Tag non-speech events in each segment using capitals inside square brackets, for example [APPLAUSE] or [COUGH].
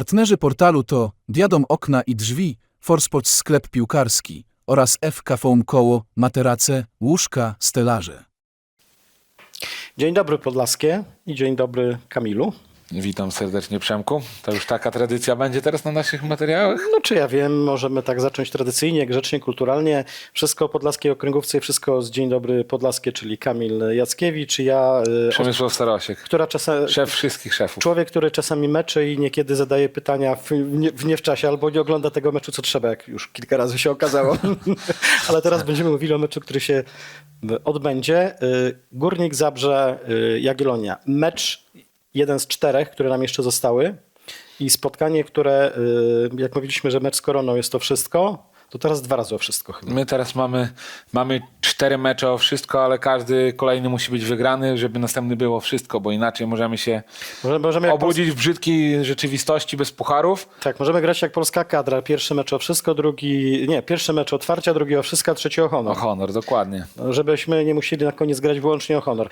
Partnerzy portalu to Diadom Okna i Drzwi, Forsports Sklep Piłkarski oraz FK Foam Koło, Materace, Łóżka, Stelaże. Dzień dobry Podlaskie i dzień dobry Kamilu. Witam serdecznie Przemku. To już taka tradycja będzie teraz na naszych materiałach? No czy ja wiem, możemy tak zacząć tradycyjnie, grzecznie, kulturalnie. Wszystko o Podlaskiej Okręgówce i wszystko z Dzień Dobry Podlaskie, czyli Kamil Jackiewicz i ja, y, Przemysław Starosiek. która czasem... Szef wszystkich szefów. Człowiek, który czasami meczy i niekiedy zadaje pytania w, nie, w nie w czasie, albo nie ogląda tego meczu co trzeba, jak już kilka razy się okazało. [LAUGHS] Ale teraz będziemy mówili o meczu, który się odbędzie. Y, Górnik Zabrze, y, Jagiellonia. Mecz jeden z czterech, które nam jeszcze zostały. I spotkanie, które, y, jak mówiliśmy, że mecz z Koroną jest to wszystko, to teraz dwa razy o wszystko chyba. My teraz mamy, mamy cztery mecze o wszystko, ale każdy kolejny musi być wygrany, żeby następny było wszystko, bo inaczej możemy się Może- Możemy jak obudzić w brzydkiej rzeczywistości bez pucharów. Tak, możemy grać jak polska kadra. Pierwszy mecz o wszystko, drugi. Nie, pierwszy mecz otwarcia, drugi o wszystko, trzeci o honor. O honor, dokładnie. Żebyśmy nie musieli na koniec grać wyłącznie o honor.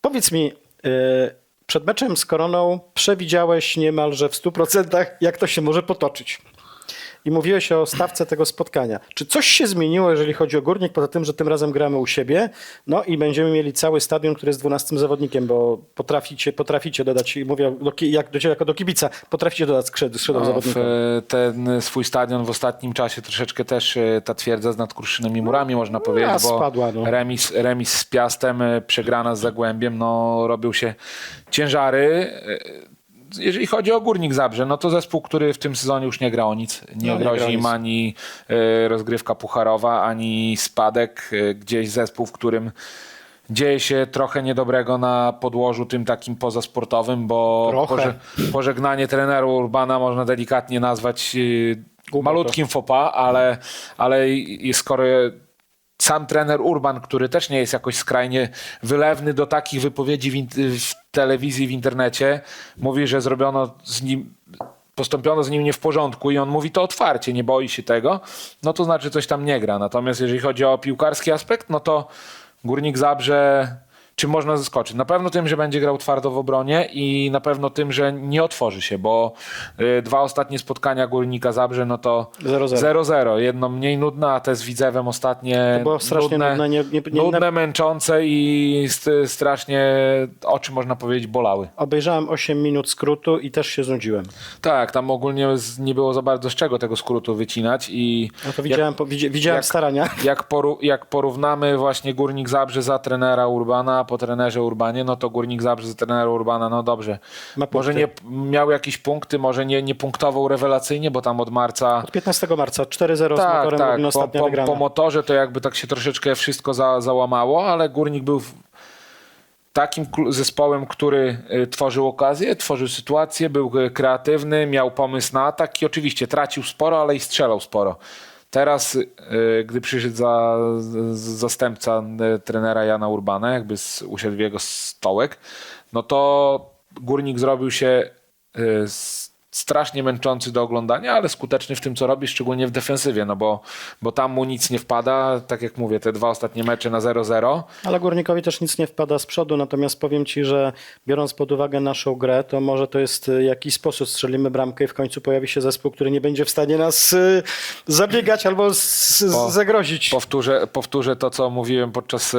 Powiedz mi, yy, przed meczem z Koroną przewidziałeś niemalże w 100% jak to się może potoczyć. I mówiłeś o stawce tego spotkania. Czy coś się zmieniło, jeżeli chodzi o Górnik, poza tym, że tym razem gramy u siebie, no i będziemy mieli cały stadion, który jest 12 zawodnikiem, bo potraficie, potraficie dodać, i mówię do, jak do jako do kibica, potraficie dodać skrzydł, skrzydł No, e, ten swój stadion w ostatnim czasie troszeczkę też e, ta twierdza z nadkruszonymi murami, można powiedzieć, a, bo spadła, no. remis, remis z Piastem, e, przegrana z Zagłębiem, no robią się ciężary. E, Jeżeli chodzi o Górnik Zabrze, no to zespół, który w tym sezonie już nie gra o nic. Nie No, nie grozi gra o im nic. ani e, rozgrywka pucharowa, ani spadek. E, Gdzieś zespół, w którym dzieje się trochę niedobrego na podłożu tym takim pozasportowym, bo Trochę. pożegnanie trenera Urbana można delikatnie nazwać Głupotą. malutkim fopa, ale, ale i- i skoro sam trener Urban, który też nie jest jakoś skrajnie wylewny do takich wypowiedzi w, w telewizji, w internecie, mówi, że zrobiono z nim postąpiono z nim nie w porządku i on mówi to otwarcie, nie boi się tego, no to znaczy coś tam nie gra. Natomiast jeżeli chodzi o piłkarski aspekt, no to Górnik Zabrze czym można zaskoczyć? Na pewno tym, że będzie grał twardo w obronie i na pewno tym, że nie otworzy się, bo y, dwa ostatnie spotkania Górnika Zabrze, no to 0-0. 0-0. Jedno mniej nudne, a te z Widzewem ostatnie To było strasznie nudne, nudne, nie- nie- nie- nudne męczące i st- strasznie oczy, można powiedzieć, bolały. Obejrzałem 8 minut skrótu i też się znudziłem. Tak, tam ogólnie nie było za bardzo z czego tego skrótu wycinać i No to widziałem, po, widzi- widziałem jak- starania. jak, poru, jak porównamy właśnie Górnik Zabrze za trenera Urbana, po trenerze Urbanie, no to Górnik Zabrze za trenera Urbana, no dobrze. Może nie miał jakieś punkty, może nie, nie punktował rewelacyjnie, bo tam od marca... Od 15 marca 4-0 z Tak, motorem tak. Po, po, wygrana. po motorze to jakby tak się troszeczkę wszystko za, załamało, ale Górnik był w- takim zespołem, który y, tworzył okazję, tworzył sytuację, był y, kreatywny, miał pomysł na atak i oczywiście tracił sporo, ale i strzelał sporo. Teraz, y, gdy przyszedł za, z- zastępca y, trenera Jana Urbana, jakby z, usiadł w jego stołek, no to Górnik zrobił się y, s- strasznie męczący do oglądania, ale skuteczny w tym, co robi, szczególnie w defensywie, no bo, bo tam mu nic nie wpada. Tak jak mówię, te dwa ostatnie mecze na 0-0. Ale Górnikowi też nic nie wpada z przodu, natomiast powiem Ci, że biorąc pod uwagę naszą grę, to może to jest y, jakiś sposób, strzelimy bramkę i w końcu pojawi się zespół, który nie będzie w stanie nas y, zabiegać albo Po- zagrozić. Powtórzę, powtórzę to, co mówiłem podczas e,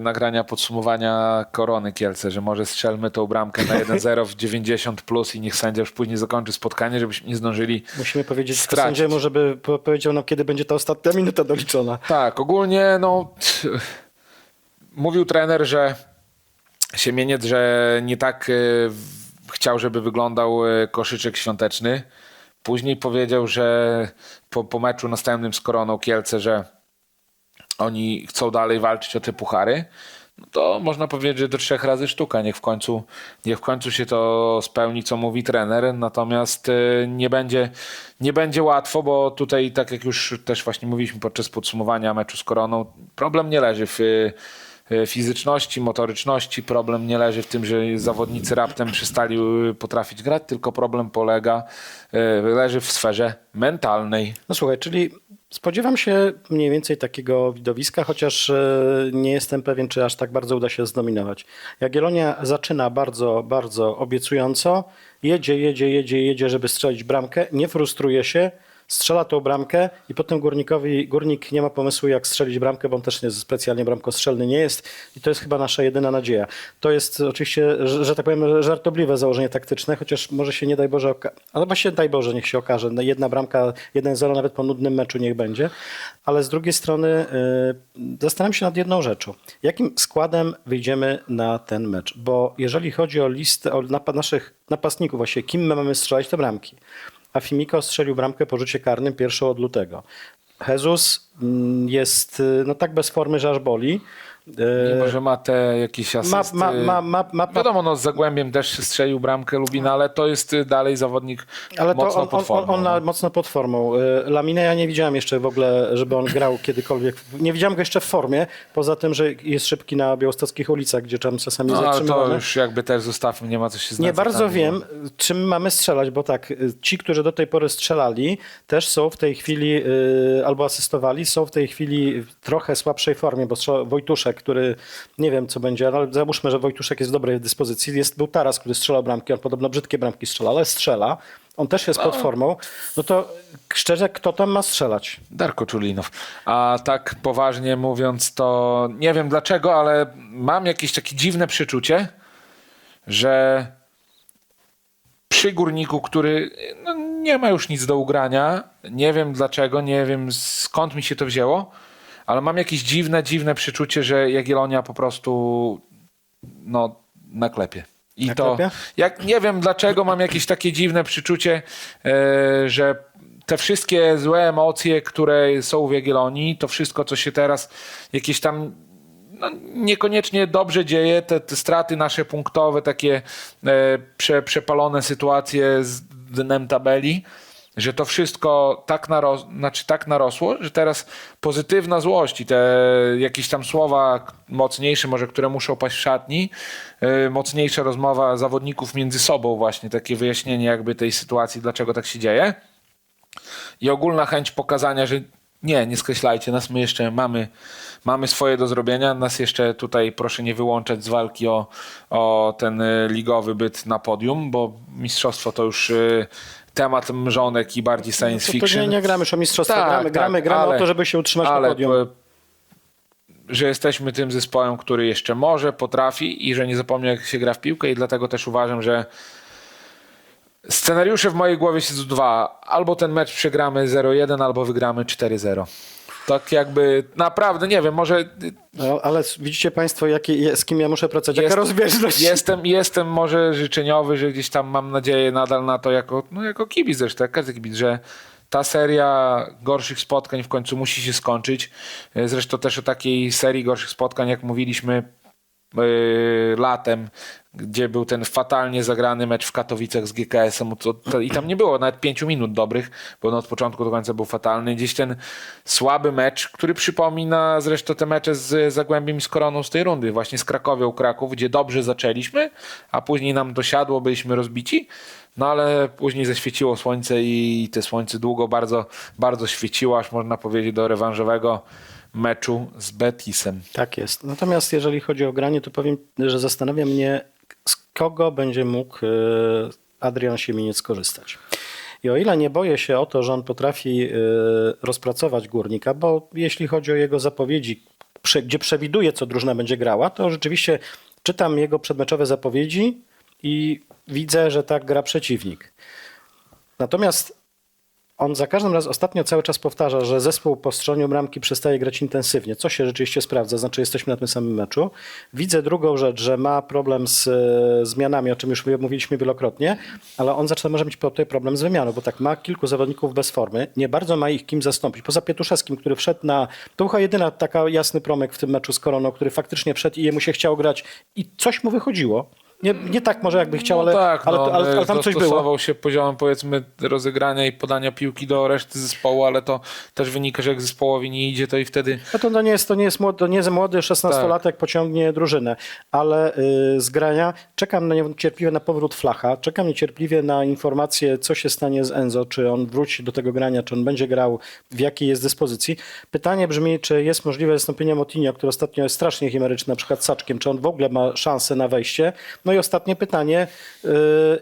nagrania podsumowania Korony Kielce, że może strzelmy tą bramkę na 1-0 w 90 plus i niech sędzia już później zakończy spotkanie, żebyśmy nie zdążyli Musimy powiedzieć stracić. sędziemu, żeby po- powiedział nam, kiedy będzie ta ostatnia minuta doliczona. Tak, ogólnie no mówił trener, że Siemieniec, że nie tak w- chciał, żeby wyglądał e, koszyczek świąteczny. Później powiedział, że po, po meczu następnym z Koroną Kielce, że oni chcą dalej walczyć o te puchary. To można powiedzieć, że do trzech razy sztuka. Niech w końcu, niech w końcu się to spełni, co mówi trener. Natomiast e, nie będzie, nie będzie łatwo, bo tutaj, tak jak już też właśnie mówiliśmy podczas podsumowania meczu z Koroną, problem nie leży w e, fizyczności, motoryczności. Problem nie leży w tym, że zawodnicy raptem przestali potrafić grać, tylko problem polega, leży w sferze mentalnej. No słuchaj, czyli Spodziewam się mniej więcej takiego widowiska, chociaż e, nie jestem pewien, czy aż tak bardzo uda się zdominować. Jagiellonia zaczyna bardzo, bardzo obiecująco. Jedzie, jedzie, jedzie, jedzie, żeby strzelić bramkę. Nie frustruje się, strzela tą bramkę i potem górnikowi, górnik nie ma pomysłu, jak strzelić bramkę, bo on też nie, specjalnie bramkostrzelny nie jest. I to jest chyba nasza jedyna nadzieja. To jest oczywiście, że, że tak powiem, żartobliwe założenie taktyczne, chociaż może się nie daj Boże, ale właśnie daj Boże, niech się okaże. No Jedna bramka, 1-0 nawet po nudnym meczu niech będzie. Ale z drugiej strony yy, zastanawiam się nad jedną rzeczą. Jakim składem wyjdziemy na ten mecz? Bo jeżeli chodzi o listę, o napa- naszych napastników właśnie, kim my mamy strzelać te bramki? A Fimiko strzelił bramkę po rzucie karnym pierwszą od lutego. Jesus mm, jest y, no tak bez formy, że aż boli. Y, Mimo, że ma te jakieś Ma, asysty. ma, ma, ma, ma, Wiadomo, no z Zagłębiem też strzelił bramkę Lubina, ale to jest y, dalej zawodnik ale to mocno on, pod on, formą. on, on na, mocno pod formą. Y, Laminę ja nie widziałem jeszcze w ogóle, żeby on grał [LAUGHS] kiedykolwiek. Nie widziałem go jeszcze w formie, poza tym, że jest szybki na białostockich ulicach, gdzie tam czasami no, ale to już jakby też zostawmy, nie ma co się Nie bardzo wiem, czym mamy strzelać, bo tak, y, ci, którzy do tej pory strzelali, też są w tej chwili albo asystowali, są w tej chwili w trochę słabszej formie, bo Wojtuszek, który nie wiem, co będzie, ale załóżmy, że Wojtuszek jest w dobrej dyspozycji. Jest, był Taras, który strzelał bramki, on podobno brzydkie bramki strzela, ale strzela. On też jest pod formą. No to szczerze, kto tam ma strzelać? Darko Czulinow. A tak poważnie mówiąc, to nie wiem dlaczego, ale mam jakieś takie dziwne przeczucie, że przy górniku, który no, nie ma już nic do ugrania, nie wiem dlaczego, nie wiem skąd mi się to wzięło, ale mam jakieś dziwne, dziwne przeczucie, że Jagiellonia po prostu no, naklepie. I Naklepie? to jak nie wiem dlaczego mam jakieś takie dziwne przeczucie, e, że te wszystkie złe emocje, które są w Jagiellonii, to wszystko, co się teraz jakieś tam no, niekoniecznie dobrze dzieje, te, te straty nasze punktowe, takie e, prze, przepalone sytuacje z dnem tabeli, że to wszystko tak, naros, znaczy tak narosło, że teraz pozytywna złość i te jakieś tam słowa mocniejsze, może które muszą paść w szatni, e, mocniejsza rozmowa zawodników między sobą właśnie, takie wyjaśnienie jakby tej sytuacji, dlaczego tak się dzieje. I ogólna chęć pokazania, że nie, nie skreślajcie nas, my jeszcze mamy, mamy swoje do zrobienia, nas jeszcze tutaj proszę nie wyłączać z walki o, o ten y, ligowy byt na podium, bo mistrzostwo to już y, temat mrzonek i bardziej science No To, to fiction. nie, nie gramy już o mistrzostwo, Tak, gramy, tak, gramy, gramy ale- o to, żeby się utrzymać ale na podium. że jesteśmy tym zespołem, który jeszcze może, potrafi i że nie zapomnie jak się gra w piłkę i dlatego też uważam, że scenariusze w mojej głowie siedzą dwa. Albo ten mecz przegramy 0-1, albo wygramy 4-0. Tak jakby naprawdę, nie wiem, może No, ale widzicie Państwo, jakie, z kim ja muszę pracować? Jaka Jest- rozbieżność? jestem, jestem może życzeniowy, że gdzieś tam mam nadzieję nadal na to jako, no jako kibic zresztą, jak każdy kibic, że ta seria gorszych spotkań w końcu musi się skończyć. Zresztą też o takiej serii gorszych spotkań, jak mówiliśmy yy, latem, gdzie był ten fatalnie zagrany mecz w Katowicach z GKS-em i tam nie było nawet pięciu minut dobrych, bo on od początku do końca był fatalny. Gdzieś ten słaby mecz, który przypomina zresztą te mecze z Zagłębiem i z Koroną z tej rundy, właśnie z Krakowią Kraków, gdzie dobrze zaczęliśmy, a później nam dosiadło, byliśmy rozbici, no ale później zaświeciło słońce i te słońce długo bardzo, bardzo świeciło, aż można powiedzieć do rewanżowego meczu z Betisem. Tak jest. Natomiast jeżeli chodzi o granie, to powiem, że zastanawia mnie, z kogo będzie mógł e, Adrian Siemieniec skorzystać. I o ile nie boję się o to, że on potrafi e, rozpracować górnika, bo jeśli chodzi o jego zapowiedzi, gdzie przewiduje, co drużyna będzie grała, to rzeczywiście czytam jego przedmeczowe zapowiedzi i widzę, że tak gra przeciwnik. Natomiast on za każdym razem ostatnio cały czas powtarza, że zespół po stronie bramki przestaje grać intensywnie, co się rzeczywiście sprawdza, znaczy jesteśmy na tym samym meczu. Widzę drugą rzecz, że ma problem z e, zmianami, o czym już mówiliśmy wielokrotnie, ale on zaczyna może mieć tutaj problem z wymianą, bo tak ma kilku zawodników bez formy, nie bardzo ma ich kim zastąpić. Poza Pietuszewskim, który wszedł na, to była jedyna taka jasny promyk w tym meczu z Koroną, który faktycznie wszedł i jemu się chciało grać i coś mu wychodziło. Nie, nie tak może jakby chciał, ale, no tak, ale, no, ale, ale, tam coś było. dostosował się poziomem powiedzmy rozegrania i podania piłki do reszty zespołu, ale to też wynika, że jak zespołowi nie idzie, to i wtedy No to, to nie jest, to nie jest młody, to nie jest młody 16-latek Tak. pociągnie drużynę, ale y, z grania czekam na niecierpliwie na powrót Flacha, czekam niecierpliwie na informację, co się stanie z Enzo, czy on wróci do tego grania, czy on będzie grał, w jakiej jest dyspozycji. Pytanie brzmi, czy jest możliwe wystąpienie Motinio, który ostatnio jest strasznie chimeryczny, na przykład Saczkiem, czy on w ogóle ma szansę na wejście. No i ostatnie pytanie, y,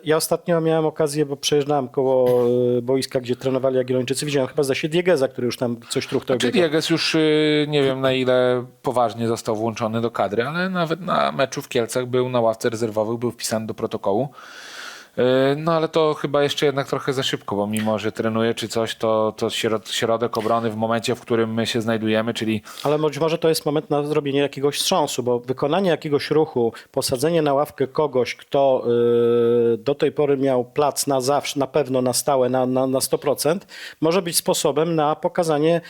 ja ostatnio miałem okazję, bo przejeżdżałem koło y, boiska, gdzie trenowali Jagiellończycy, widziałem chyba zda się Diegeza, który już tam coś truchtał. Czy. Dieges już y, nie wiem na ile poważnie został włączony do kadry, ale nawet na meczu w Kielcach był na ławce rezerwowych, był wpisany do protokołu. Y, No ale to chyba jeszcze jednak trochę za szybko, bo mimo, że trenuje czy coś, to, to środ- środek obrony w momencie, w którym my się znajdujemy, czyli Ale być może to jest moment na zrobienie jakiegoś wstrząsu, bo wykonanie jakiegoś ruchu, posadzenie na ławkę kogoś, kto y, do tej pory miał plac na zawsze, na pewno na stałe, na, na, na 100%, może być sposobem na pokazanie,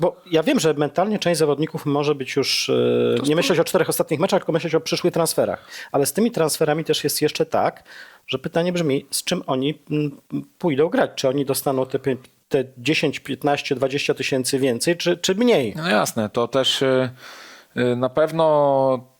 bo ja wiem, że mentalnie część zawodników może być już, y, nie myśleć o czterech ostatnich meczach, tylko myśleć o przyszłych transferach. Ale z tymi transferami też jest jeszcze tak, że pytanie brzmi, z czym oni mm, pójdą grać? Czy oni dostaną te, te 10, 15, 20 tysięcy więcej, czy, czy mniej? No jasne, to też y, y, na pewno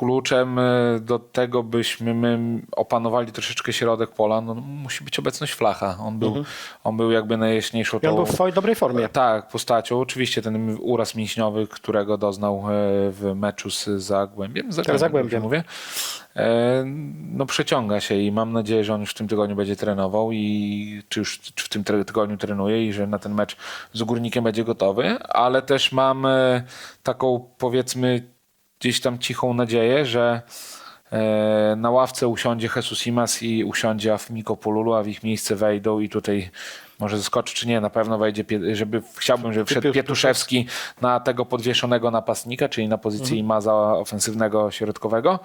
kluczem y, do tego, byśmy my opanowali troszeczkę środek pola, no, musi być obecność Flacha. On był, on był jakby najjaśniejszą I on tą... był w twojej dobrej formie. Tak, postacią. Oczywiście ten uraz mięśniowy, którego doznał e, w meczu z Zagłębiem. Zagłębiem, Zagłębiem. dobrze mówię. E, No przeciąga się i mam nadzieję, że on już w tym tygodniu będzie trenował i czy już czy w tym tygodniu trenuje i że na ten mecz z Górnikiem będzie gotowy, ale też mam e, taką powiedzmy gdzieś tam cichą nadzieję, że e, na ławce usiądzie Jesus Imas i usiądzie Afmiko Polulu, a w ich miejsce wejdą i tutaj może zaskoczy czy nie, na pewno wejdzie, żeby chciałbym, żeby wszedł Pietuszewski na tego podwieszonego napastnika, czyli na pozycję Imaza ofensywnego środkowego,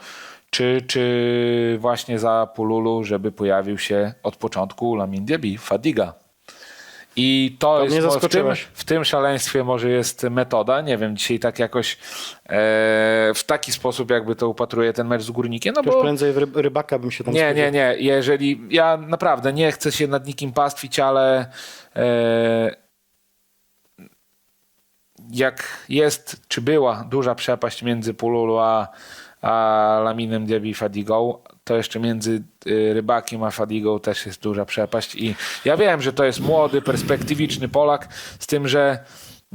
czy, czy właśnie za Polulu, żeby pojawił się od początku Lamin Diaby, Fadiga. I to, mnie jest w tym, w tym szaleństwie może jest metoda. Nie wiem, dzisiaj tak jakoś e, w taki sposób jakby to upatruje ten mecz z Górnikiem. No To już bo prędzej rybaka bym się tam nie, nie, spodziewał. nie. Jeżeli ja naprawdę nie chcę się nad nikim pastwić, ale e, jak jest, czy była duża przepaść między Pululu a, a Laminem Diaby i Fadigą, to jeszcze między y, Rybakiem a Fadigą też jest duża przepaść i ja wiem, że to jest młody, perspektywiczny Polak, z tym, że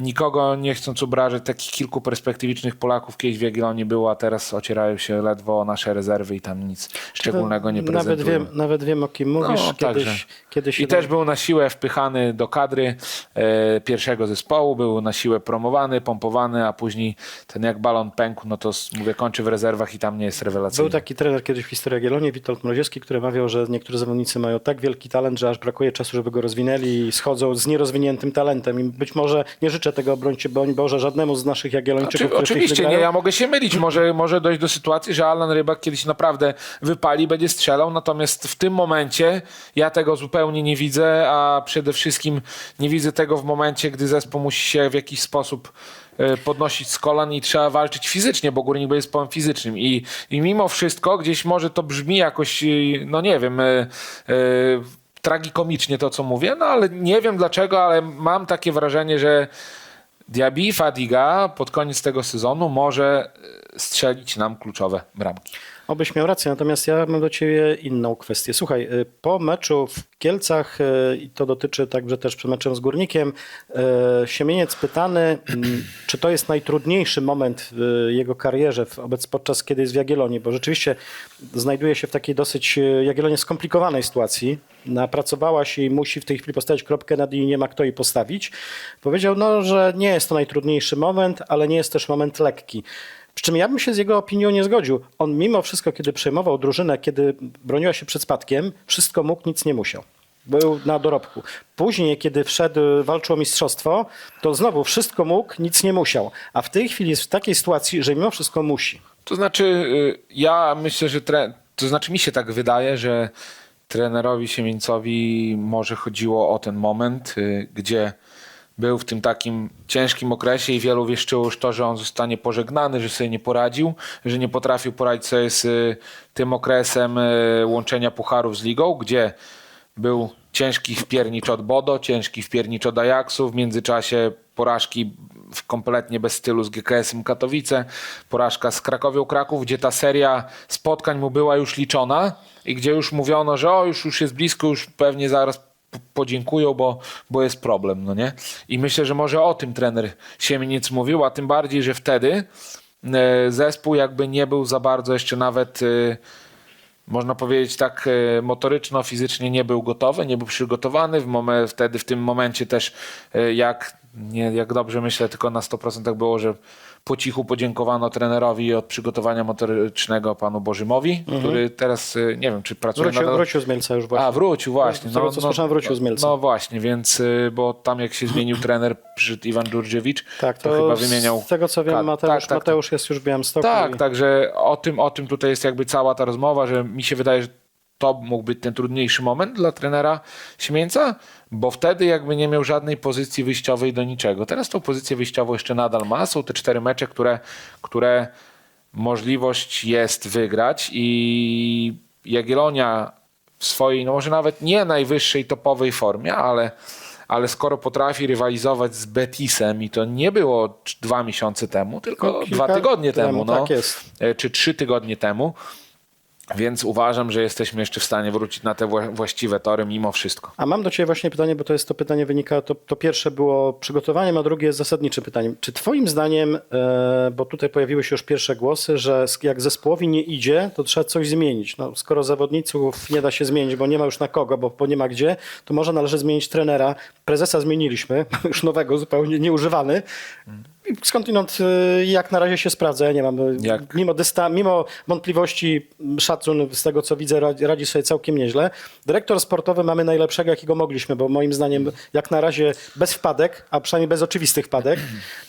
nikogo nie chcąc obrażać, takich kilku perspektywicznych Polaków kiedyś w Jagiellonii było, a teraz ocierają się ledwo o nasze rezerwy i tam nic szczególnego nie Nawet prezentują. wiem, nawet wiem o kim mówisz. No, kiedyś, także. kiedyś I też był na siłę wpychany do kadry e, pierwszego zespołu, był na siłę promowany, pompowany, a później ten jak balon pękł, no to mówię, kończy w rezerwach i tam nie jest rewelacyjny. Był taki trener kiedyś w historii Jagiellonii, Witold Mroziewski, który mawiał, że niektórzy zawodnicy mają tak wielki talent, że aż brakuje czasu, żeby go rozwinęli i schodzą z nierozwiniętym talentem. I być może nie życzę tego obrońcie, broń Boże, żadnemu z naszych Jagiellończyków, Oczy, którzy oczywiście, nie, ja mogę się mylić. Może, może dojść do sytuacji, że Alan Rybak kiedyś naprawdę wypali, będzie strzelał, natomiast w tym momencie ja tego zupełnie nie widzę, a przede wszystkim nie widzę tego w momencie, gdy zespół musi się w jakiś sposób e, podnosić z kolan i trzeba walczyć fizycznie, bo Górnik jest zespołem fizycznym. I, i mimo wszystko gdzieś może to brzmi jakoś, e, no nie wiem, e, tragikomicznie to, co mówię, no ale nie wiem dlaczego, ale mam takie wrażenie, że Diaby Fadiga pod koniec tego sezonu może strzelić nam kluczowe bramki. Obyś miał rację, natomiast ja mam do ciebie inną kwestię. Słuchaj, y, po meczu w Kielcach, y, i to dotyczy także też przed meczem z Górnikiem, y, Siemieniec pytany, mm, czy to jest najtrudniejszy moment w jego karierze wobec podczas kiedy jest w Jagiellonii, bo rzeczywiście znajduje się w takiej dosyć Jagiellonie skomplikowanej sytuacji. Napracowała się i musi w tej chwili postawić kropkę nad i nie ma kto jej postawić. Powiedział, no, że nie jest to najtrudniejszy moment, ale nie jest też moment lekki. Przy czym ja bym się z jego opinią nie zgodził. On mimo wszystko, kiedy przejmował drużynę, kiedy broniła się przed spadkiem, wszystko mógł, nic nie musiał. Był na dorobku. Później, kiedy wszedł, walczył o mistrzostwo, to znowu wszystko mógł, nic nie musiał. A w tej chwili jest w takiej sytuacji, że mimo wszystko musi. To znaczy, y, ja myślę, że tre... to znaczy mi się tak wydaje, że trenerowi Siemieńcowi może chodziło o ten moment, y, gdzie był w tym takim ciężkim okresie i wielu wieszczyło już to, że on zostanie pożegnany, że sobie nie poradził, że nie potrafił poradzić sobie z y, tym okresem y, łączenia pucharów z ligą, gdzie był ciężki wpiernicz od Bodo, ciężki wpiernicz od Ajaxu, w międzyczasie porażki w kompletnie bez stylu z GKS-em Katowice, porażka z Krakowią Kraków, gdzie ta seria spotkań mu była już liczona i gdzie już mówiono, że o, już, już jest blisko, już pewnie zaraz podziękują, bo, bo jest problem, no nie? I myślę, że może o tym trener Siemieniec mówił, a tym bardziej, że wtedy e, zespół jakby nie był za bardzo jeszcze nawet e, można powiedzieć tak e, motoryczno, fizycznie nie był gotowy, nie był przygotowany. W momen, wtedy w tym momencie też jak, nie, jak dobrze myślę, tylko na 100% było, że po cichu podziękowano trenerowi od przygotowania motorycznego panu Bożymowi, który teraz e, nie wiem, czy pracuje Wrócił, nadal. wrócił z Mielca już właśnie. A, wrócił właśnie. Z tego, co słyszałem, wrócił z Mielca. No właśnie, więc y, bo tam jak się zmienił [CLEARS THROAT] trener, przyszedł Iwan Dżurdziewicz, tak, to, to, chyba wymieniał... z tego co wiem, Mateusz, tak, tak, Mateusz jest już w Białymstoku. tak, i- także o tym, o tym tutaj jest jakby cała ta rozmowa, że mi się wydaje, że to mógł być ten trudniejszy moment dla trenera Śmieńca, bo wtedy jakby nie miał żadnej pozycji wyjściowej do niczego. Teraz tą pozycję wyjściową jeszcze nadal ma. Są te cztery mecze, które, które możliwość jest wygrać i Jagiellonia w swojej, no może nawet nie najwyższej topowej formie, ale, ale skoro potrafi rywalizować z Betisem i to nie było dwa miesiące temu, tylko No, kilka dwa tygodnie temu, temu, no, tak. E, czy trzy tygodnie temu. Więc uważam, że jesteśmy jeszcze w stanie wrócić na te wła- właściwe tory mimo wszystko. A mam do Ciebie właśnie pytanie, bo to jest to pytanie wynika, to, to pierwsze było przygotowaniem, a drugie jest zasadnicze pytaniem. Czy Twoim zdaniem, e, bo tutaj pojawiły się już pierwsze głosy, że jak zespołowi nie idzie, to trzeba coś zmienić. No, skoro zawodników nie da się zmienić, bo nie ma już na kogo, bo, bo nie ma gdzie, to może należy zmienić trenera. Prezesa zmieniliśmy, [LAUGHS] już nowego, zupełnie nieużywany. Skądinąd y, jak na razie się sprawdza, ja nie mam, y, Jak? mimo, dysta, mimo wątpliwości, szacun z tego co widzę, radzi, sobie całkiem nieźle. Dyrektor sportowy mamy najlepszego, jakiego mogliśmy, bo moim zdaniem jak na razie bez wpadek, a przynajmniej bez oczywistych wpadek,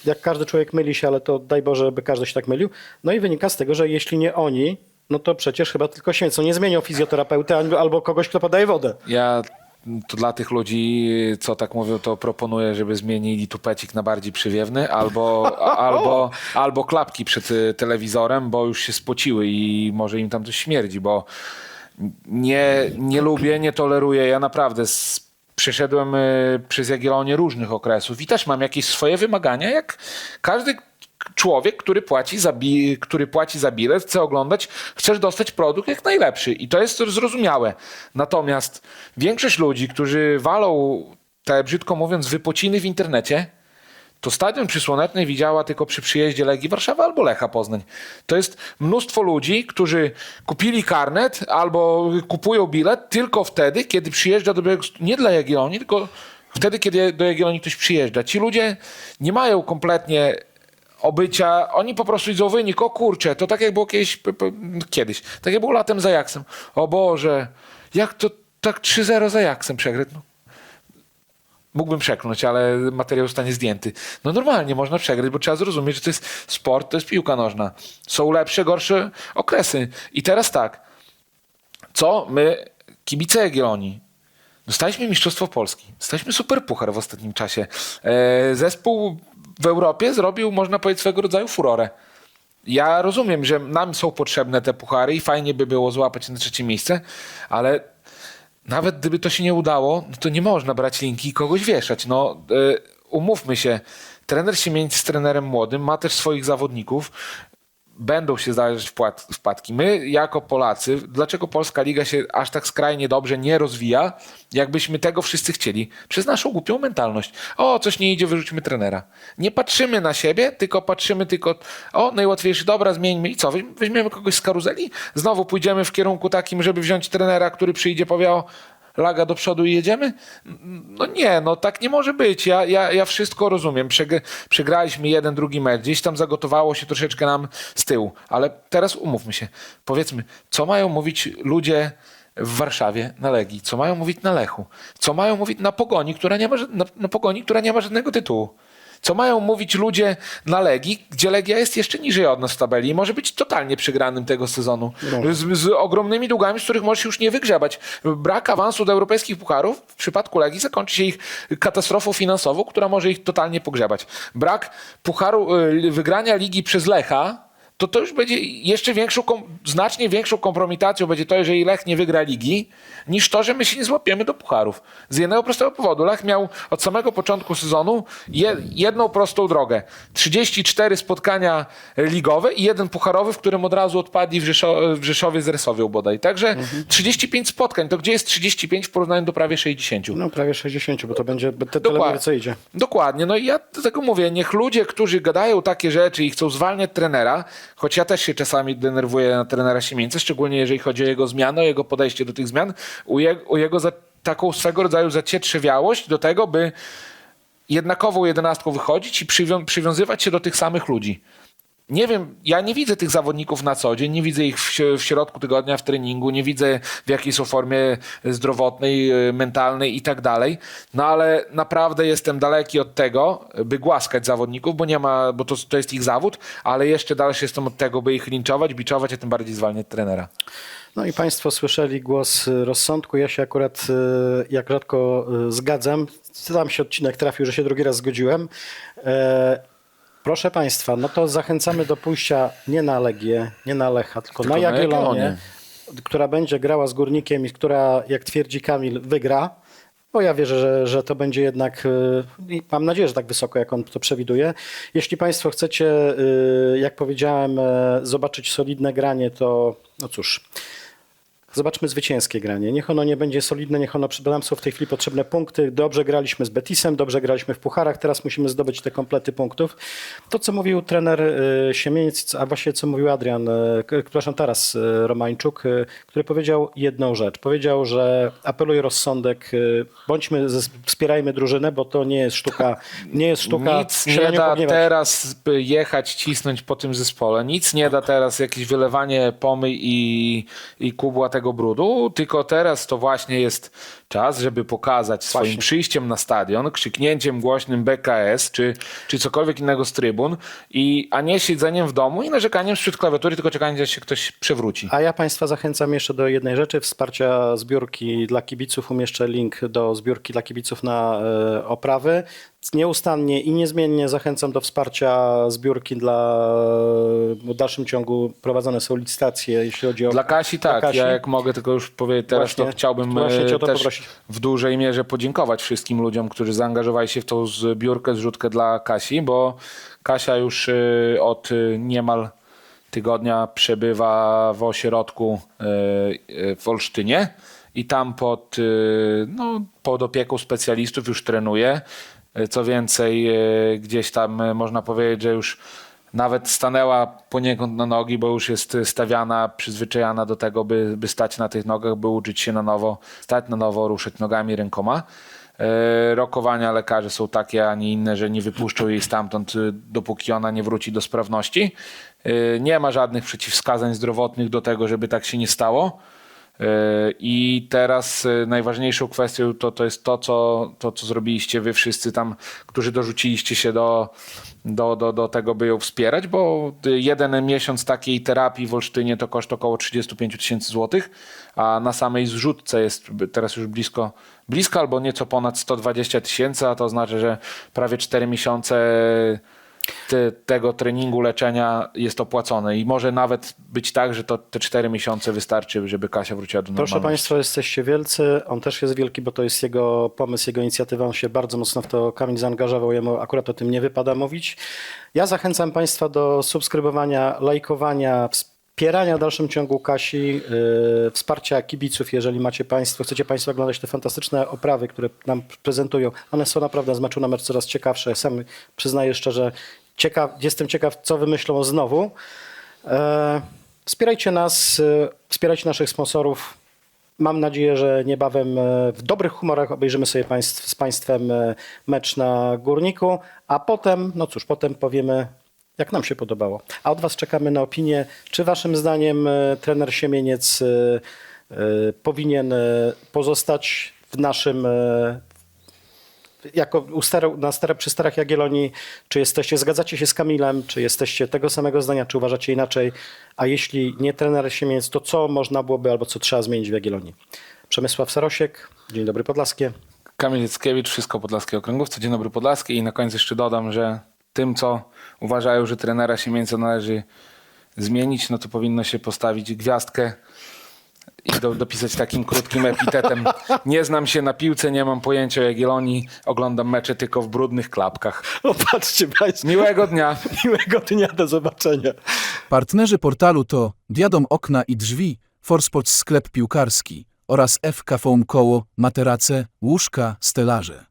jak każdy człowiek myli się, ale to daj Boże, by każdy się tak mylił. No i wynika z tego, że jeśli nie oni, no to przecież chyba tylko święcą nie zmienią fizjoterapeuty albo- albo kogoś, kto podaje wodę. Ja to dla tych ludzi, co tak mówią, to proponuję, żeby zmienili tupecik na bardziej przywiewny albo, [LAUGHS] albo, albo klapki przed y, telewizorem, bo już się spociły i może im tam coś śmierdzi, bo nie, nie lubię, nie toleruję. Ja naprawdę z, przeszedłem y, przez Jagiellonię różnych okresów i też mam jakieś swoje wymagania, jak każdy człowiek, który płaci, za bi- który płaci za bilet, chce oglądać, chcesz dostać produkt jak najlepszy i to jest zrozumiałe. Natomiast większość ludzi, którzy walą, tak brzydko mówiąc, wypociny w internecie, to stadion przy Słonecznej widziała tylko przy przyjeździe Legii Warszawa albo Lecha Poznań. To jest mnóstwo ludzi, którzy kupili karnet albo kupują bilet tylko wtedy, kiedy przyjeżdża do nie dla Jagiellonii, tylko wtedy, kiedy do Jagiellonii ktoś przyjeżdża. Ci ludzie nie mają kompletnie obycia, oni po prostu widzą wynik, o kurczę, to tak jak było kiedyś, p- p- kiedyś, tak jak było latem za Jaksem. O Boże, jak to tak 3-0 za Jaksem przegrać? No, Mógłbym przekląć, ale materiał zostanie zdjęty. No normalnie można przegrać, bo trzeba zrozumieć, że to jest sport, to jest piłka nożna. Są lepsze, gorsze okresy. I teraz tak, co my, kibice Jagiellonii, dostaliśmy Mistrzostwo Polski, dostaliśmy Superpuchar w ostatnim czasie. E, zespół w Europie zrobił, można powiedzieć, swego rodzaju furorę. Ja rozumiem, że nam są potrzebne te puchary i fajnie by było złapać na trzecie miejsce, ale nawet gdyby to się nie udało, no to nie można brać linki i kogoś wieszać. No, y, umówmy się, trener Siemięć z trenerem młodym ma też swoich zawodników. Będą się zdarzać wpadki. My, jako Polacy, dlaczego polska liga się aż tak skrajnie dobrze nie rozwija, jakbyśmy tego wszyscy chcieli? Przez naszą głupią mentalność. O, coś nie idzie, wyrzućmy trenera. Nie patrzymy na siebie, tylko patrzymy tylko, o, najłatwiejszy, dobra, zmieńmy i co? Weź- Weźmiemy kogoś z karuzeli? Znowu pójdziemy w kierunku takim, żeby wziąć trenera, który przyjdzie, powie, o, laga do przodu i jedziemy? No nie, no tak nie może być. Ja, ja, ja wszystko rozumiem. Przeg- przegraliśmy jeden, drugi mecz. Gdzieś tam zagotowało się troszeczkę nam z tyłu. Ale teraz umówmy się. Powiedzmy, co mają mówić ludzie w Warszawie na Legii? Co mają mówić na Lechu? Co mają mówić na Pogoni, która nie ma, na, na Pogoni, która nie ma żadnego tytułu? Co mają mówić ludzie na Legii, gdzie Legia jest jeszcze niżej od nas w tabeli i może być totalnie przegranym tego sezonu. Z, z ogromnymi długami, z których możesz już nie wygrzebać. Brak awansu do europejskich pucharów w przypadku Legii zakończy się ich katastrofą finansową, która może ich totalnie pogrzebać. Brak pucharu, y, wygrania ligi przez Lecha, to to już będzie jeszcze większą, znacznie większą kompromitacją będzie to, jeżeli Lech nie wygra ligi, niż to, że my się nie złapiemy do pucharów. Z jednego prostego powodu. Lech miał od samego początku sezonu je, jedną prostą drogę. 34 spotkania ligowe i jeden pucharowy, w którym od razu odpadli w, Rzeszo- w Rzeszowie z Resowią bodaj. Także 35 spotkań. To gdzie jest 35 w porównaniu do prawie 60? No prawie 60, bo to będzie te Dokładnie. co idzie. Dokładnie. No i ja dlatego mówię, niech ludzie, którzy gadają takie rzeczy i chcą zwalniać trenera, choć ja też się czasami denerwuję na trenera Siemieńca, szczególnie jeżeli chodzi o jego zmianę, o jego podejście do tych zmian, u, je, u jego za, taką swego rodzaju zacietrzewiałość do tego, by jednakową jedenastką wychodzić i przywią- przywiązywać się do tych samych ludzi. Nie wiem, ja nie widzę tych zawodników na co dzień, nie widzę ich w, w środku tygodnia w treningu, nie widzę w jakiej są formie zdrowotnej, y, mentalnej i tak dalej. No ale naprawdę jestem daleki od tego, by głaskać zawodników, bo nie ma, bo to, to jest ich zawód, ale jeszcze dalszy jestem od tego, by ich linczować, biczować, a tym bardziej zwalniać trenera. No i Państwo słyszeli głos y, rozsądku. Ja się akurat jak rzadko zgadzam. Tam się odcinek trafił, że się drugi raz zgodziłem. Proszę Państwa, no to zachęcamy do pójścia nie na Legię, nie na Lecha, tylko, Tylko na Jagiellonię, która będzie grała z Górnikiem i która, jak twierdzi Kamil, wygra. Bo ja wierzę, że, że to będzie jednak, y, i mam nadzieję, że tak wysoko, jak on to przewiduje. Jeśli Państwo chcecie, y, jak powiedziałem, e, zobaczyć solidne granie, to no cóż, Zobaczmy zwycięskie granie. Niech ono nie będzie solidne, niech ono przy- nam są w tej chwili potrzebne punkty. Dobrze graliśmy z Betisem, dobrze graliśmy w pucharach, teraz musimy zdobyć te komplety punktów. To, co mówił trener y, Siemieniec, a właściwie co mówił Adrian, y, k- przepraszam, teraz y, Romańczuk, y, który powiedział jedną rzecz. Powiedział, że apeluje rozsądek, y, bądźmy, ze- wspierajmy drużynę, bo to nie jest sztuka, [LAUGHS] nie jest sztuka Nic nie da pogniewać. teraz by jechać, cisnąć po tym zespole. Nic nie da teraz jakieś wylewanie pomyj i, i kubła tego brudu, tylko teraz to właśnie jest czas, żeby pokazać swoim Właśnie. przyjściem na stadion, krzyknięciem głośnym BKS czy, czy cokolwiek innego z trybun, i, a nie siedzeniem w domu i narzekaniem sprzed klawiatury, tylko czekaniem, aż się ktoś przewróci. A ja Państwa zachęcam jeszcze do jednej rzeczy, wsparcia zbiórki dla kibiców. Umieszczę link do zbiórki dla kibiców na e, oprawy. Nieustannie i niezmiennie zachęcam do wsparcia zbiórki dla, w dalszym ciągu prowadzone są licytacje, jeśli chodzi o... Dla Kasi tak, Kasi. ja jak mogę tylko już powiedzieć teraz, Właśnie- to chciałbym właśnie e, to w dużej mierze podziękować wszystkim ludziom, którzy zaangażowali się w tą zbiórkę, zrzutkę dla Kasi, bo Kasia już e, od e, niemal tygodnia przebywa w ośrodku e, w Olsztynie i tam pod, no, pod opieką specjalistów już trenuje. Co więcej, gdzieś tam można powiedzieć, że już nawet stanęła poniekąd na nogi, bo już jest stawiana, przyzwyczajana do tego, by, by stać na tych nogach, by uczyć się na nowo, stać na nowo, ruszać nogami, rękoma. E, Rokowania lekarzy są takie, a nie inne, że nie wypuszczą jej stamtąd, y, dopóki ona nie wróci do sprawności. E, Nie ma żadnych przeciwwskazań zdrowotnych do tego, żeby tak się nie stało. E, I teraz e, najważniejszą kwestią to, to jest to co, to, co zrobiliście wy wszyscy tam, którzy dorzuciliście się do, do, do, do tego, by ją wspierać, bo jeden miesiąc takiej terapii w Olsztynie to koszt około 35 tysięcy złotych, a na samej zrzutce jest teraz już blisko, blisko albo nieco ponad 120 tysięcy, a to znaczy, że prawie 4 miesiące te, tego treningu, leczenia jest opłacone i może nawet być tak, że to te 4 miesiące wystarczy, żeby Kasia wróciła do normalności. Proszę Państwa, jesteście wielcy. On też jest wielki, bo to jest jego pomysł, jego inicjatywa. On się bardzo mocno w to Kamil zaangażował. Jemu akurat o tym nie wypada mówić. Ja zachęcam Państwa do subskrybowania, lajkowania, wspierania w dalszym ciągu Kasi, yy, wsparcia kibiców, jeżeli macie Państwo, chcecie Państwo oglądać te fantastyczne oprawy, które nam prezentują. One są naprawdę z meczu na mecz coraz ciekawsze. Sam przyznaję szczerze, ciekaw, jestem ciekaw, co wymyślą znowu. E, Wspierajcie nas, e, wspierajcie naszych sponsorów. Mam nadzieję, że niebawem e, w dobrych humorach obejrzymy sobie państw, z Państwem e, mecz na Górniku, a potem, no cóż, potem powiemy, jak nam się podobało. A od Was czekamy na opinię, czy Waszym zdaniem e, trener Siemieniec e, e, powinien pozostać w naszym, jako u staro, na stare, przy Starach Jagiellonii, czy jesteście, zgadzacie się z Kamilem, czy jesteście tego samego zdania, czy uważacie inaczej, a jeśli nie trener Siemiec, to co można byłoby albo co trzeba zmienić w Jagiellonii? Przemysław Sarosiek, Dzień dobry Podlaskie. Kamil Jackiewicz, wszystko Podlaskie Okręgówce, Dzień dobry Podlaskie i na koniec jeszcze dodam, że tym, co uważają, że trenera Siemieńca należy zmienić, no to powinno się postawić gwiazdkę i do, dopisać takim krótkim epitetem. Nie znam się na piłce, nie mam pojęcia o Jagiellonii, oglądam mecze tylko w brudnych klapkach. [LAUGHS] O, patrzcie Państwo, Miłego dnia! [LAUGHS] miłego dnia, do zobaczenia. Partnerzy portalu to Diadom Okna i Drzwi, Forsports Sklep Piłkarski oraz FK Foam Koło, Materace, Łóżka, Stelaże.